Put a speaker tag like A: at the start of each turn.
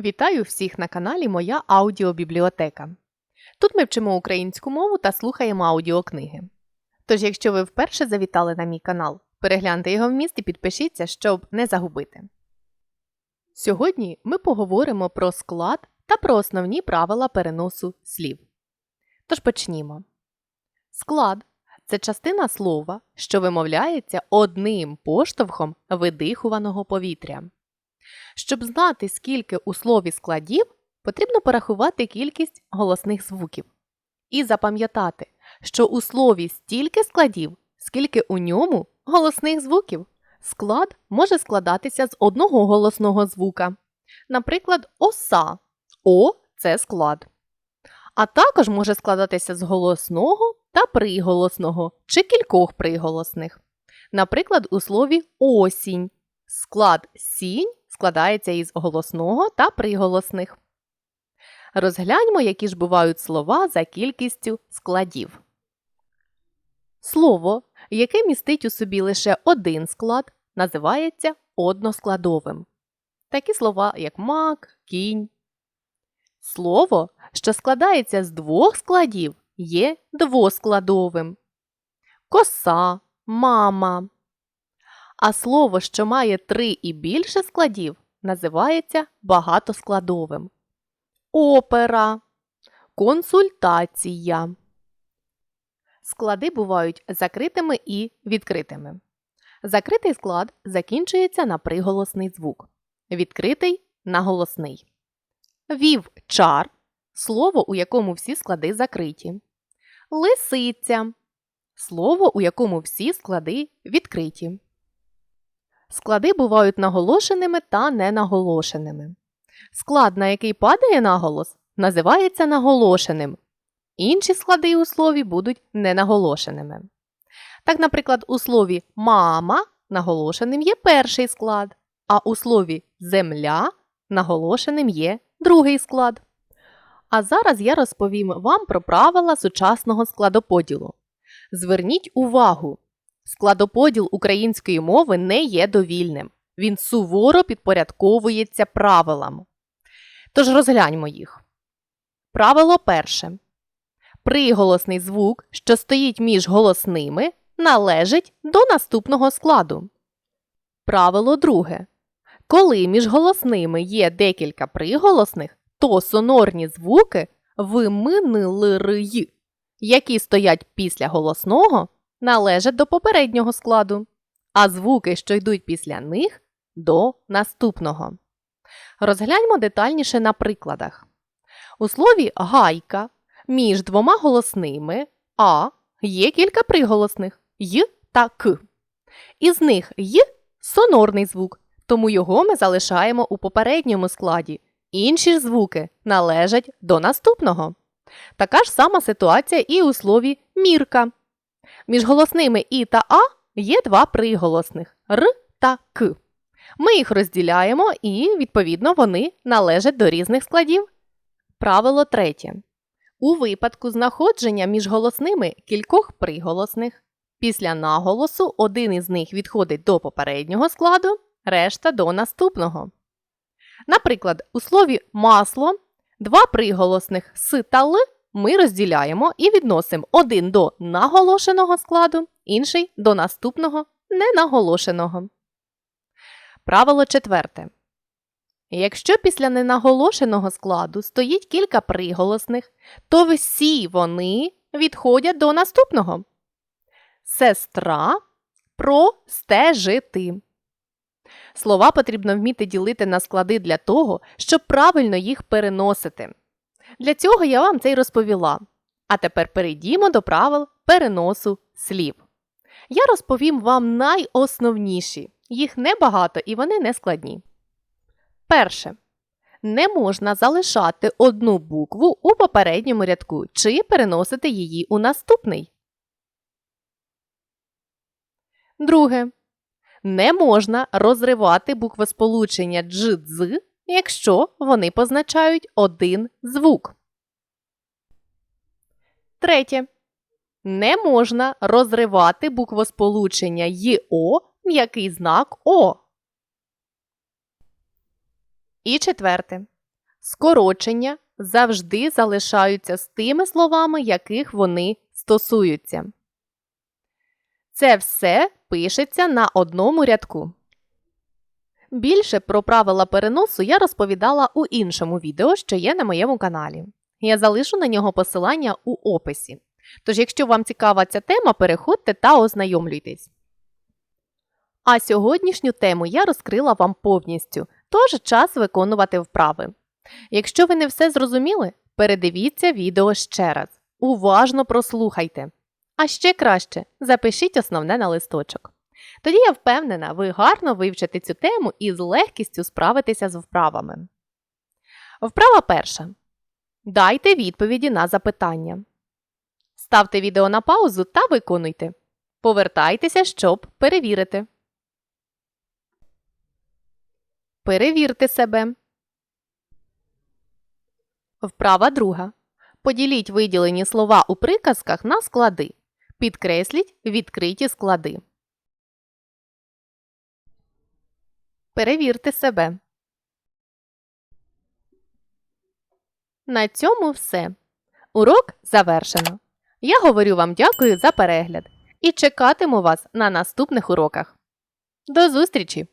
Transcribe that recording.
A: Вітаю всіх на каналі Моя аудіобібліотека. Тут ми вчимо українську мову та слухаємо аудіокниги. Тож, якщо ви вперше завітали на мій канал, перегляньте його вміст і підпишіться, щоб не загубити. Сьогодні ми поговоримо про склад та про основні правила переносу слів. Тож почнімо. Склад це частина слова, що вимовляється одним поштовхом видихуваного повітря. Щоб знати, скільки у слові складів, потрібно порахувати кількість голосних звуків. І запам'ятати, що у слові стільки складів, скільки у ньому голосних звуків. Склад може складатися з одного голосного звука. Наприклад, оса. О це склад. А також може складатися з голосного та приголосного чи кількох приголосних. Наприклад, у слові осінь. Склад сінь складається із голосного та приголосних. Розгляньмо, які ж бувають слова за кількістю складів. Слово, яке містить у собі лише один склад, називається односкладовим. Такі слова, як мак, кінь. Слово, що складається з двох складів, є двоскладовим. Коса, мама. А слово, що має три і більше складів, називається багатоскладовим. Опера, консультація. Склади бувають закритими і відкритими. Закритий склад закінчується на приголосний звук. Відкритий на голосний. Вівчар слово, у якому всі склади закриті. Лисиця слово, у якому всі склади відкриті. Склади бувають наголошеними та ненаголошеними. Склад, на який падає наголос, називається наголошеним. Інші склади у слові будуть ненаголошеними. Так, наприклад, у слові мама наголошеним є перший склад, а у слові земля наголошеним є другий склад. А зараз я розповім вам про правила сучасного складоподілу. Зверніть увагу, Складоподіл української мови не є довільним. Він суворо підпорядковується правилам. Тож розгляньмо їх. Правило перше. Приголосний звук, що стоїть між голосними, належить до наступного складу. Правило друге. Коли між голосними є декілька приголосних, то сонорні звуки виминилирий, які стоять після голосного, належать до попереднього складу, а звуки, що йдуть після них, до наступного. Розгляньмо детальніше на прикладах. У слові гайка між двома голосними А є кілька приголосних й та к. Із них й сонорний звук, тому його ми залишаємо у попередньому складі. Інші ж звуки належать до наступного. Така ж сама ситуація і у слові мірка. Між голосними І та А є два приголосних Р та К. Ми їх розділяємо і, відповідно, вони належать до різних складів. Правило третє. У випадку знаходження між голосними кількох приголосних. Після наголосу один із них відходить до попереднього складу, решта до наступного. Наприклад, у слові масло два приголосних С та Л ми розділяємо і відносимо один до наголошеного складу, інший до наступного ненаголошеного. Правило четверте. Якщо після ненаголошеного складу стоїть кілька приголосних, то всі вони відходять до наступного. Сестра простежити. Слова потрібно вміти ділити на склади для того, щоб правильно їх переносити. Для цього я вам це й розповіла. А тепер перейдімо до правил переносу слів. Я розповім вам найосновніші. Їх небагато і вони не складні. Перше. Не можна залишати одну букву у попередньому рядку чи переносити її у наступний. Друге. Не можна розривати буквосполучення дж-дз якщо вони позначають один звук. Третє. Не можна розривати буквосполучення ЙО м'який знак О. І четверте. скорочення завжди залишаються з тими словами, яких вони стосуються. Це все пишеться на одному рядку. Більше про правила переносу я розповідала у іншому відео, що є на моєму каналі. Я залишу на нього посилання у описі. Тож, якщо вам цікава ця тема, переходьте та ознайомлюйтесь. А сьогоднішню тему я розкрила вам повністю, тож час виконувати вправи. Якщо ви не все зрозуміли, передивіться відео ще раз. Уважно прослухайте. А ще краще запишіть основне на листочок. Тоді я впевнена, ви гарно вивчите цю тему і з легкістю справитеся з вправами. Вправа перша. Дайте відповіді на запитання. Ставте відео на паузу та виконуйте. Повертайтеся, щоб перевірити. Перевірте себе. Вправа друга. Поділіть виділені слова у приказках на склади. Підкресліть відкриті склади. Перевірте себе. На цьому все. Урок завершено. Я говорю вам дякую за перегляд і чекатиму вас на наступних уроках. До зустрічі!